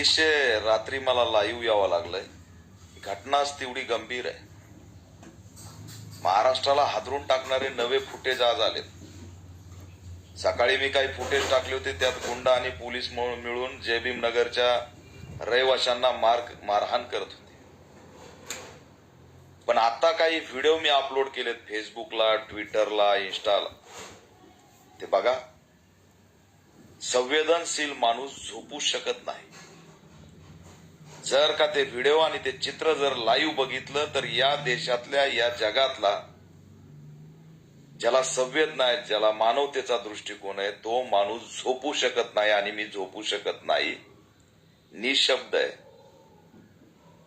अतिशय रात्री मला लाईव्ह यावं लागलंय. घटनाच तेवढी गंभीर आहे. महाराष्ट्राला हादरून टाकणारे नवे फुटेज आज आलेत. सकाळी मी काही फुटेज टाकले होते त्यात गुंडा आणि पोलीस मिळून मिळून जयभीम नगरच्या रहिवाशांना मार मारहाण करत होते. पण आता काही व्हिडिओ मी अपलोड केलेत फेसबुकला ट्विटरला इन्स्टाला ते बघा संवेदनशील माणूस झोपू शकत नाही. जर का ते व्हिडिओ आणि ते चित्र जर लाईव्ह बघितलं तर या देशातल्या या जगातला ज्याला संवेदना आहे ज्याला मानवतेचा दृष्टिकोन आहे तो माणूस झोपू शकत नाही आणि मी झोपू शकत नाही. निशब्द आहे.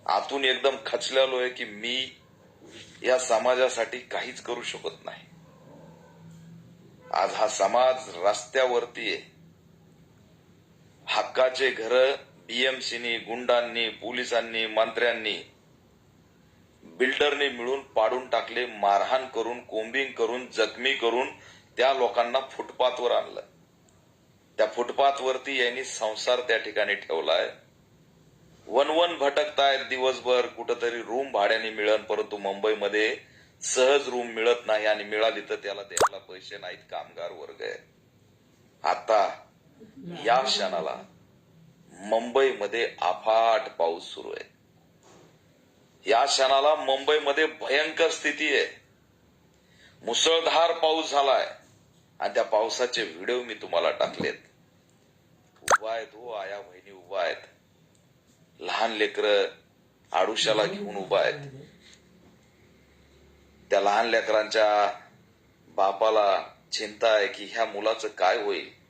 आतून एकदम खचलेलो आहे की मी या समाजासाठी काहीच करू शकत नाही. आज हा समाज रस्त्यावरती आहे. हक्काचे घर बीएमसीनी गुंडांनी पोलिसांनी मंत्र्यांनी बिल्डरने मिळून पाडून टाकले मारहाण करून कोंबिंग करून जखमी करून त्या लोकांना फुटपाथवर आणलं. त्या फुटपाथवरती यांनी संसार त्या ठिकाणी ठेवलाय वन वन भटकतायत दिवसभर कुठंतरी रूम भाड्याने मिळन परंतु मुंबईमध्ये सहज रूम मिळत नाही आणि मिळाली तर त्याला द्यायला पैसे नाहीत कामगार वर्ग आहे. आता या क्षणाला मुंबईमध्ये अफाट पाऊस सुरू आहे. या क्षणाला मुंबईमध्ये भयंकर स्थिती आहे. मुसळधार पाऊस झालाय. आणि त्या पावसाचे व्हिडिओ मी तुम्हाला टाकलेत. उभा आहेत हो आया बहिणी उभा आहेत. लहान लेकर आडुशाला घेऊन उभा आहेत. त्या लहान लेकरांच्या बापाला चिंता आहे की ह्या मुलाचं काय होईल?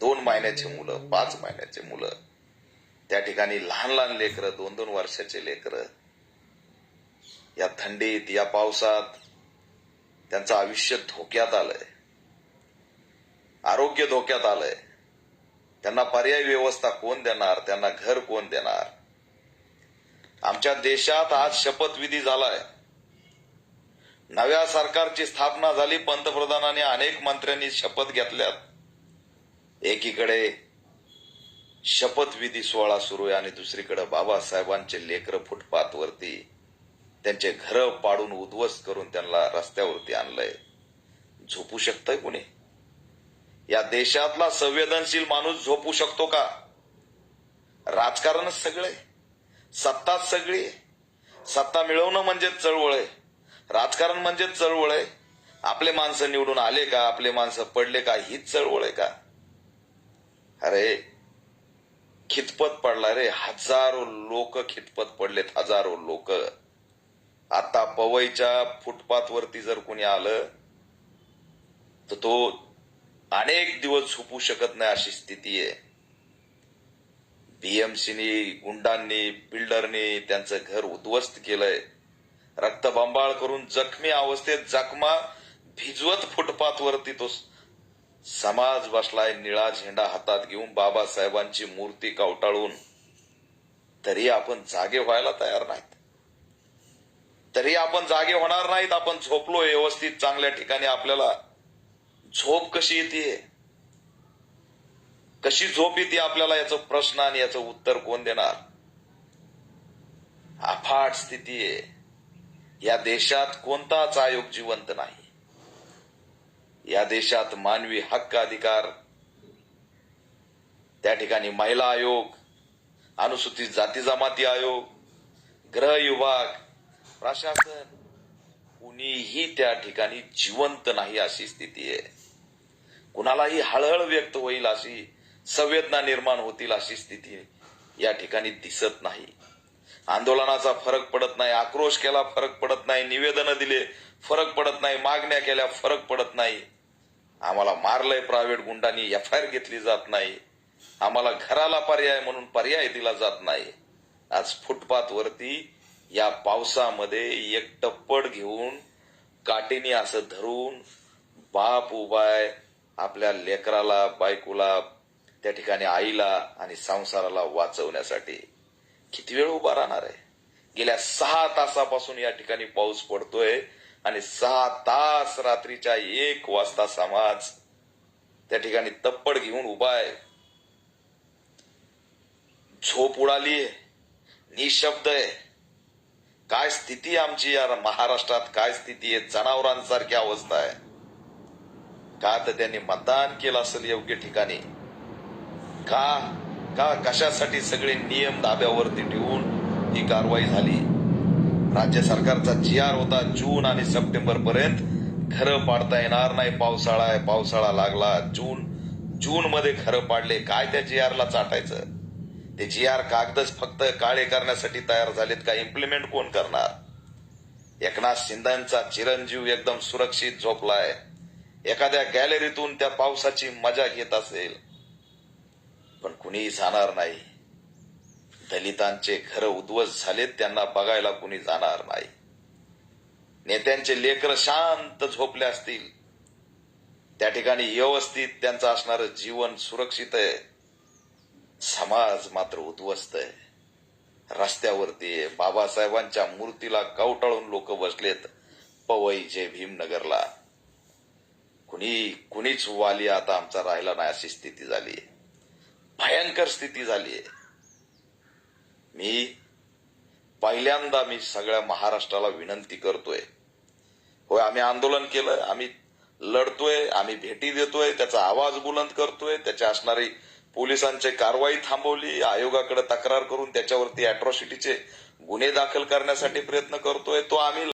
दोन महिन्याचे मुलं पाच महिन्याचे मुलं. त्या ठिकाणी लहान लहान लेकरं दोन दोन वर्षाचे लेकरं. या थंडीत या पावसात त्यांचं आयुष्य धोक्यात आलंय. आरोग्य धोक्यात आलंय. त्यांना पर्याय व्यवस्था कोण देणार? त्यांना घर कोण देणार? आमच्या देशात आज शपथविधी झालाय. नव्या सरकारची स्थापना झाली पंतप्रधानांनी अनेक मंत्र्यांनी शपथ घेतल्यात. एकीकडे शपथविधी सोहळा सुरू आहे आणि दुसरीकडे बाबासाहेबांचे लेकर फुटपाथवरती त्यांचे घर पाडून उद्ध्वस्त करून त्यांना रस्त्यावरती आणलंय. झोपू शकतंय कुणी? या देशातला संवेदनशील माणूस झोपू शकतो का? राजकारणच सगळे. सत्ताच सगळी. सत्ता मिळवणं म्हणजे चळवळ आहे. राजकारण म्हणजे चळवळ आहे. आपले माणसं निवडून आले का? आपले माणसं पडले का? हीच चळवळ आहे का? अरे खितपत पडला रे. हजारो लोक खितपत पडलेत हजारो लोक. आता पवईच्या फुटपाथवरती जर कोणी आलं तर तो अनेक दिवस झोपू शकत नाही अशी स्थिती आहे. बीएमसीनी गुंडांनी बिल्डरनी त्यांचं घर उद्ध्वस्त केलंय. रक्तबंबाळ करून जखमी अवस्थेत जखमा भिजवत फुटपाथवरती तो समाज बसलाय निळा झेंडा हातात घेऊन बाबासाहेबांची मूर्ती कवटाळून. तरी आपण जागे व्हायला तयार नाहीत. तरी आपण जागे होणार नाहीत आपण झोपलो व्यवस्थित चांगल्या ठिकाणी आपल्याला झोप कशी येते? कशी झोप येते आपल्याला? याचं प्रश्न आणि याचं उत्तर कोण देणार? अफाट स्थिती आहे. या देशात कोणताच आयोग जिवंत नाही. या देशात मानवी हक्क अधिकार त्या ठिकाणी महिला आयोग अनुसूचित जाती जमाती आयोग ग्रह विभाग प्रशासन कुणीही त्या ठिकाणी जिवंत नाही अशी स्थिती आहे. कुणालाही हळहळ व्यक्त होईल अशी संवेदना निर्माण होतील अशी स्थिती या ठिकाणी दिसत नाही. आंदोलनाचा फरक पडत नाही आक्रोश केला फरक पडत नाही निवेदनं दिले फरक पडत नाही मागण्या केल्या फरक पडत नाही. आम्हाला मारलंय प्रायव्हेट गुंडांनी एफ आय आर घेतली जात नाही. आम्हाला घराला पर्याय म्हणून पर्याय दिला जात नाही. आज फुटपाथवरती या पावसामध्ये एक टप्पड घेऊन काटेनी असं धरून बाप उभाय आपल्या लेकराला बायकोला त्या ठिकाणी आईला आणि संसाराला वाचवण्यासाठी किती वेळ उभा राहणार आहे? गेल्या सहा तासापासून या ठिकाणी पाऊस पडतोय. आणि सहा तास रात्रीच्या एक वाजता समाज त्या ठिकाणी तप्पड घेऊन उभा आहे. झोप उडालीये निशब्द आहे. काय स्थिती आमची या महाराष्ट्रात काय स्थिती आहे? जनावरांसारखी अवस्था आहे. का तर त्यांनी मतदान केलं असेल योग्य ठिकाणी? का? का कशासाठी सगळे नियम धाब्यावरती ठेवून ही कारवाई झाली? राज्य सरकारचा जी आर होता जून आणि सप्टेंबर पर्यंत. घरं पाडता येणार नाही पावसाळा आहे पावसाळा लागला. जून जून मध्ये घरं पाडले. काय त्या जी आरला चाटायचं? ते जी आर कागदच फक्त काळे करण्यासाठी तयार झालेत का? इम्प्लिमेंट कोण करणार? एकनाथ शिंदेचा चिरंजीव एकदम सुरक्षित झोपलाय. एखाद्या गॅलरीतून त्या पावसाची मजा घेत असेल. पण कुणीही जाणार नाही. दलितांचे घर उद्ध्वस्त झालेत त्यांना बघायला कुणी जाणार नाही. नेत्यांचे लेकर शांत झोपले असतील. त्या ठिकाणी व्यवस्थित त्यांचं असणारं जीवन सुरक्षित आहे. समाज मात्र उद्ध्वस्त आहे. रस्त्यावरती आहे. बाबासाहेबांच्या मूर्तीला कवटाळून लोक बसलेत पवई जे भीमनगरला. कुणी कुणीच वाली आता आमचा राहिला नाही अशी स्थिती झाली भयंकर स्थिती झाली मी पहिल्यांदा मी सगळ्या महाराष्ट्राला विनंती करतोय. होय आम्ही आंदोलन केलं आम्ही लढतोय आम्ही भेटी देतोय त्याचा आवाज बुलंद करतोय त्याच्या असणारी पोलिसांची कारवाई थांबवली आयोगाकडे तक्रार करून त्याच्यावरती अॅट्रॉसिटीचे गुन्हे दाखल करण्यासाठी प्रयत्न करतोय तो आम्ही